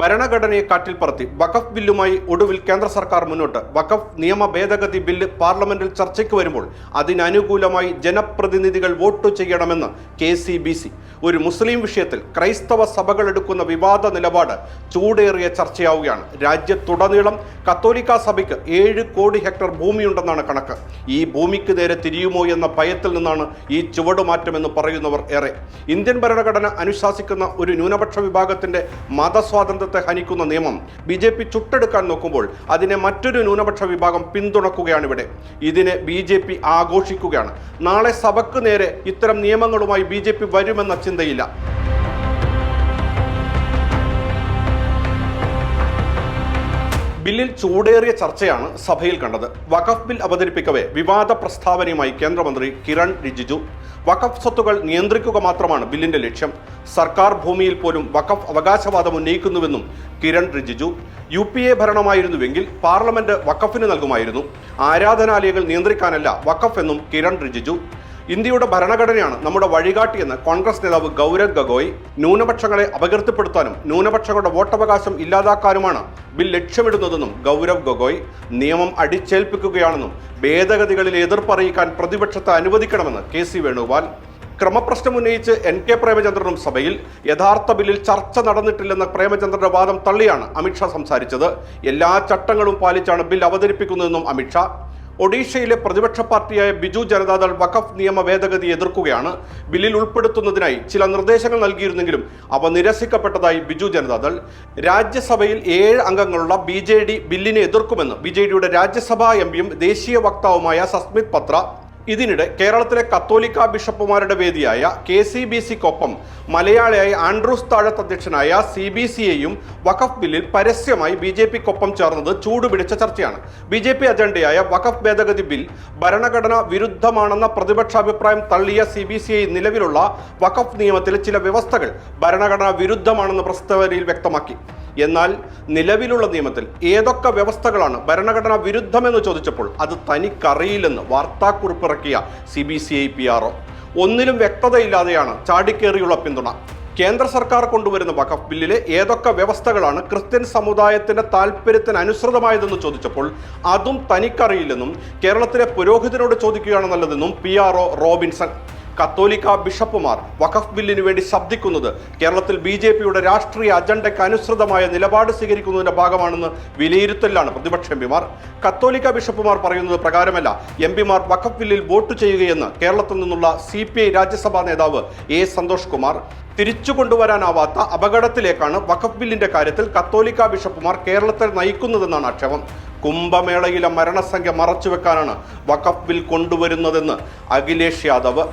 ഭരണഘടനയെ കാറ്റിൽ പറത്തി. വഖഫ് ബില്ലുമായി ഒടുവിൽ കേന്ദ്ര സർക്കാർ മുന്നോട്ട്. വഖഫ് നിയമ ഭേദഗതി ബില്ല് പാർലമെന്റിൽ ചർച്ചയ്ക്ക് വരുമ്പോൾ അതിനനുകൂലമായി ജനപ്രതിനിധികൾ വോട്ട് ചെയ്യണമെന്ന് കെ ഒരു മുസ്ലിം വിഷയത്തിൽ ക്രൈസ്തവ സഭകൾ എടുക്കുന്ന വിവാദ നിലപാട് ചൂടേറിയ ചർച്ചയാവുകയാണ്. രാജ്യത്തുടനീളം കത്തോലിക്ക സഭയ്ക്ക് ഏഴ് കോടി ഹെക്ടർ ഭൂമിയുണ്ടെന്നാണ് കണക്ക്. ഈ ഭൂമിക്ക് നേരെ തിരിയുമോ എന്ന ഭയത്തിൽ നിന്നാണ് ഈ ചുവടുമാറ്റമെന്ന് പറയുന്നവർ ഏറെ. ഇന്ത്യൻ ഭരണഘടന അനുശാസിക്കുന്ന ഒരു ന്യൂനപക്ഷ വിഭാഗത്തിന്റെ മതസ്വാതന്ത്ര്യത്തെ ഹനിക്കുന്ന നിയമം ബി ജെ പി ചുട്ടെടുക്കാൻ നോക്കുമ്പോൾ അതിനെ മറ്റൊരു ന്യൂനപക്ഷ വിഭാഗം പിന്തുണക്കുകയാണ് ഇവിടെ ഇതിനെ ബി ജെ പി ആഘോഷിക്കുകയാണ്. നാളെ സഭയ്ക്ക് നേരെ ഇത്തരം നിയമങ്ങളുമായി ബി ജെ പി വരുമെന്ന ചിന്തയില്ല. ബില്ലിൽ ചൂടേറിയ ചർച്ചയാണ് സഭയിൽ കണ്ടത്. വഖഫ് ബിൽ അവതരിപ്പിക്കവേ വിവാദ പ്രസ്താവനയുമായി കേന്ദ്രമന്ത്രി കിരൺ റിജിജു. വഖഫ് സ്വത്തുകൾ നിയന്ത്രിക്കുക മാത്രമാണ് ബില്ലിന്റെ ലക്ഷ്യം. സർക്കാർ ഭൂമിയിൽ പോലും വഖഫ് അവകാശവാദം ഉന്നയിക്കുന്നുവെന്നും Kiren Rijiju. U P A ഭരണമായിരുന്നുവെങ്കിൽ parliament വഖഫിന് നൽകുമായിരുന്നു. ആരാധനാലയങ്ങൾ നിയന്ത്രിക്കാനല്ല വഖഫ് എന്നും കിരൺ റിജിജു. ഇന്ത്യയുടെ ഭരണഘടനയാണ് നമ്മുടെ വഴികാട്ടിയെന്ന് കോൺഗ്രസ് നേതാവ് ഗൗരവ് ഗഗോയ് ന്യൂനപക്ഷങ്ങളെ അപകീർത്തിപ്പെടുത്താനും ന്യൂനപക്ഷങ്ങളുടെ വോട്ടവകാശം ഇല്ലാതാക്കാനുമാണ് ബിൽ ലക്ഷ്യമിടുന്നതെന്നും ഗൗരവ് ഗഗോയ് നിയമം അടിച്ചേൽപ്പിക്കുകയാണെന്നും ഭേദഗതികളിൽ എതിർപ്പറിയിക്കാൻ പ്രതിപക്ഷത്തെ അനുവദിക്കണമെന്ന് കെ സി വേണുഗോപാൽ. ക്രമപ്രശ്നം ഉന്നയിച്ച് എൻ കെ പ്രേമചന്ദ്രനും സഭയിൽ യഥാർത്ഥ ബില്ലിൽ ചർച്ച നടന്നിട്ടില്ലെന്ന പ്രേമചന്ദ്രന്റെ വാദം തള്ളിയാണ് അമിത്ഷാ സംസാരിച്ചത്. എല്ലാ ചട്ടങ്ങളും പാലിച്ചാണ് ബിൽ അവതരിപ്പിക്കുന്നതെന്നും അമിത്ഷാ. ഒഡീഷയിലെ പ്രതിപക്ഷ പാർട്ടിയായ ബിജു ജനതാദൾ വഖഫ് നിയമ ഭേദഗതി എതിർക്കുകയാണ്. ബില്ലിൽ ഉൾപ്പെടുത്തുന്നതിനായി ചില നിർദ്ദേശങ്ങൾ നൽകിയിരുന്നെങ്കിലും അവ നിരസിക്കപ്പെട്ടതായി ബിജു ജനതാദൾ. രാജ്യസഭയിൽ ഏഴ് അംഗങ്ങളുള്ള ബി ബില്ലിനെ എതിർക്കുമെന്ന് ബി രാജ്യസഭാ എം ദേശീയ വക്താവുമായ സസ്മിത് പത്ര ഇതിനിടെ കേരളത്തിലെ കത്തോലിക്ക ബിഷപ്പുമാരുടെ വേദിയായ കെ സി ബി സിക്കൊപ്പം മലയാളിയായ ആൻഡ്രൂസ് താഴത്ത് അധ്യക്ഷനായ സി ബി സിയെയും വഖഫ് ബില്ലിൽ പരസ്യമായി ബി ജെ പിക്കൊപ്പം ചേർന്നത് ചൂടുപിടിച്ച ചർച്ചയാണ്. ബി ജെ പി അജണ്ടയായ വഖഫ് ഭേദഗതി ബിൽ ഭരണഘടന വിരുദ്ധമാണെന്ന പ്രതിപക്ഷാഭിപ്രായം തള്ളിയ സി ബി സി ഐ നിലവിലുള്ള വഖഫ് നിയമത്തിലെ ചില വ്യവസ്ഥകൾ ഭരണഘടന വിരുദ്ധമാണെന്ന് പ്രസ്താവനയിൽ വ്യക്തമാക്കി. എന്നാൽ നിലവിലുള്ള നിയമത്തിൽ ഏതൊക്കെ വ്യവസ്ഥകളാണ് ഭരണഘടനാ വിരുദ്ധമെന്ന് ചോദിച്ചപ്പോൾ അത് തനിക്കറിയില്ലെന്ന് വാർത്താക്കുറിപ്പിറക്കിയ C B C I P R ഒന്നിലും വ്യക്തതയില്ലാതെയാണ് ചാടിക്കേറിയുള്ള പിന്തുണ. കേന്ദ്ര സർക്കാർ കൊണ്ടുവരുന്ന വഖഫ് ബില്ലിലെ ഏതൊക്കെ വ്യവസ്ഥകളാണ് ക്രിസ്ത്യൻ സമുദായത്തിന്റെ താല്പര്യത്തിന് അനുസൃതമായതെന്ന് ചോദിച്ചപ്പോൾ അതും തനിക്കറിയില്ലെന്നും കേരളത്തിലെ പുരോഹിതനോട് ചോദിക്കുകയാണ് നല്ലതെന്നും പി ആർ ഒ. റോബിൻസൺ. കത്തോലിക്ക ബിഷപ്പുമാർ വഖഫ് ബില്ലിന് വേണ്ടി ശബ്ദിക്കുന്നത് കേരളത്തിൽ ബി ജെ പിയുടെ രാഷ്ട്രീയ അജണ്ടയ്ക്ക് അനുസൃതമായ നിലപാട് സ്വീകരിക്കുന്നതിന്റെ ഭാഗമാണെന്ന് വിലയിരുത്തലാണ് പ്രതിപക്ഷ എം പിമാർ. കത്തോലിക്ക ബിഷപ്പുമാർ പറയുന്നത് പ്രകാരമല്ല. എം പിമാർ വഖഫ് ബില്ലിൽ വോട്ട് ചെയ്യുകയെന്ന് കേരളത്തിൽ നിന്നുള്ള സി പി ഐ രാജ്യസഭാ നേതാവ് എ സന്തോഷ് കുമാർ. തിരിച്ചു കൊണ്ടുവരാനാവാത്ത അപകടത്തിലേക്കാണ് വഖഫ് ബില്ലിന്റെ കാര്യത്തിൽ കത്തോലിക്ക ബിഷപ്പുമാർ കേരളത്തെ നയിക്കുന്നതെന്നാണ് ആക്ഷേപം. കുംഭമേളയിലെ മരണസംഖ്യ മറച്ചുവെക്കാനാണ് വഖഫ് ബിൽ കൊണ്ടുവരുന്നതെന്ന് അഖിലേഷ് യാദവ്